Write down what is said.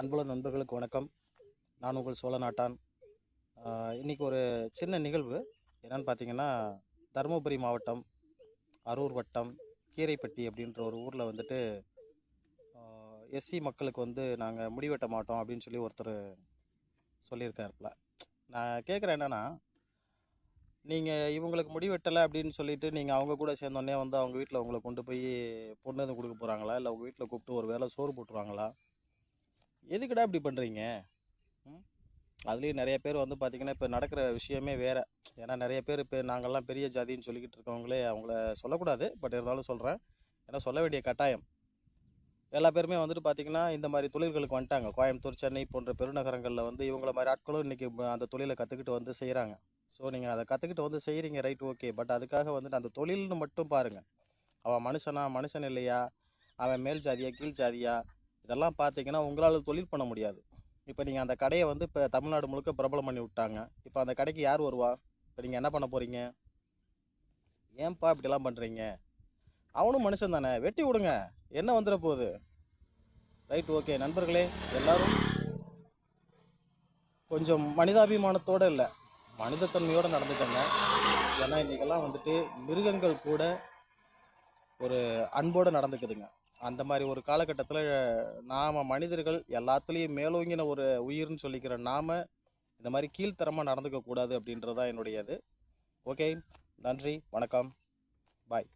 அன்புள்ள நண்பர்களுக்கு வணக்கம். நான் உங்கள் சோழ நாட்டான். இன்றைக்கி இன்னைக்கு ஒரு சின்ன நிகழ்வு. என்னென்னு பார்த்தீங்கன்னா தருமபுரி மாவட்டம் அரூர் வட்டம் கீரைப்பட்டி அப்படின்ற ஒரு ஊரில் வந்துட்டு எஸ்சி மக்களுக்கு வந்து நாங்கள் முடிவெட்ட மாட்டோம் அப்படின்னு சொல்லி ஒருத்தர் சொல்லியிருக்காருப்ல நான் கேட்குறேன் என்னென்னா நீங்கள் இவங்களுக்கு முடிவெட்டலை அப்படின்னு சொல்லிட்டு நீங்கள் அவங்க கூட சேர்ந்தோடனே வந்து அவங்க வீட்டில் உங்களை கொண்டு போய் பொண்ணு எதுவும் கொடுக்க போகிறாங்களா இல்லை உங்கள் வீட்டில் கூப்பிட்டு ஒரு வேளை சோறு போட்டுருவாங்களா? எதுக்குடா இப்படி பண்ணுறீங்க அதுலேயும் நிறைய பேர் வந்து பார்த்திங்கன்னா இப்போ நடக்கிற விஷயமே வேறு. ஏன்னா நிறைய பேர் இப்போ நாங்கள்லாம் பெரிய ஜாதின்னு சொல்லிக்கிட்டு இருக்கவங்களே அவங்கள சொல்லக்கூடாது. பட் இருந்தாலும் சொல்கிறேன் ஏன்னா சொல்ல வேண்டிய கட்டாயம். எல்லா பேருமே வந்துட்டு பார்த்திங்கன்னா இந்த மாதிரி தொழில்களுக்கு வந்துட்டாங்க. கோயம்புத்தூர் சென்னை போன்ற பெருநகரங்களில் வந்து இவங்கள மாதிரி ஆட்களும் இன்றைக்கி அந்த தொழிலை கற்றுக்கிட்டு வந்து செய்கிறாங்க ஸோ நீங்கள் அதை கற்றுக்கிட்டு வந்து செய்கிறீங்க ரைட் ஓகே பட் அதுக்காக வந்துட்டு அந்த தொழில்னு மட்டும் பாருங்கள் அவன் மனுஷனா மனுஷன் இல்லையா? அவன் மேல் ஜாதியா கீழ் ஜாதியா? இதெல்லாம் பார்த்தீங்கன்னா உங்களால் தொழில் பண்ண முடியாது. இப்போ நீங்கள் அந்த கடையை வந்து இப்போ தமிழ்நாடு முழுக்க பிரபலம் பண்ணி விட்டாங்க. இப்போ அந்த கடைக்கு யார் வருவா? இப்போ நீங்கள் என்ன பண்ண போகிறீங்க ஏன்பா இப்படிலாம் பண்ணுறீங்க அவனும் மனுஷன் தானே. வெட்டி விடுங்க. என்ன வந்துட போகுது? Right okay. நண்பர்களே எல்லோரும் கொஞ்சம் மனிதாபிமானத்தோடு இல்லை. மனிதத்தன்மையோடு நடந்துக்கங்க. ஏன்னா இன்றைக்கெல்லாம் வந்துட்டு மிருகங்கள் கூட ஒரு அன்போடு நடந்துக்குதுங்க. அந்த மாதிரி ஒரு காலகட்டத்தில் நாம் மனிதர்கள் எல்லாத்துலேயும் மேலோங்கின ஒரு உயிர்னு சொல்லிக்கிற நாம் இந்த மாதிரி கீழ்த்தரமாக நடந்துக்கக்கூடாது அப்படின்றது தான் என்னுடையது. ஓகே நன்றி வணக்கம் பாய்.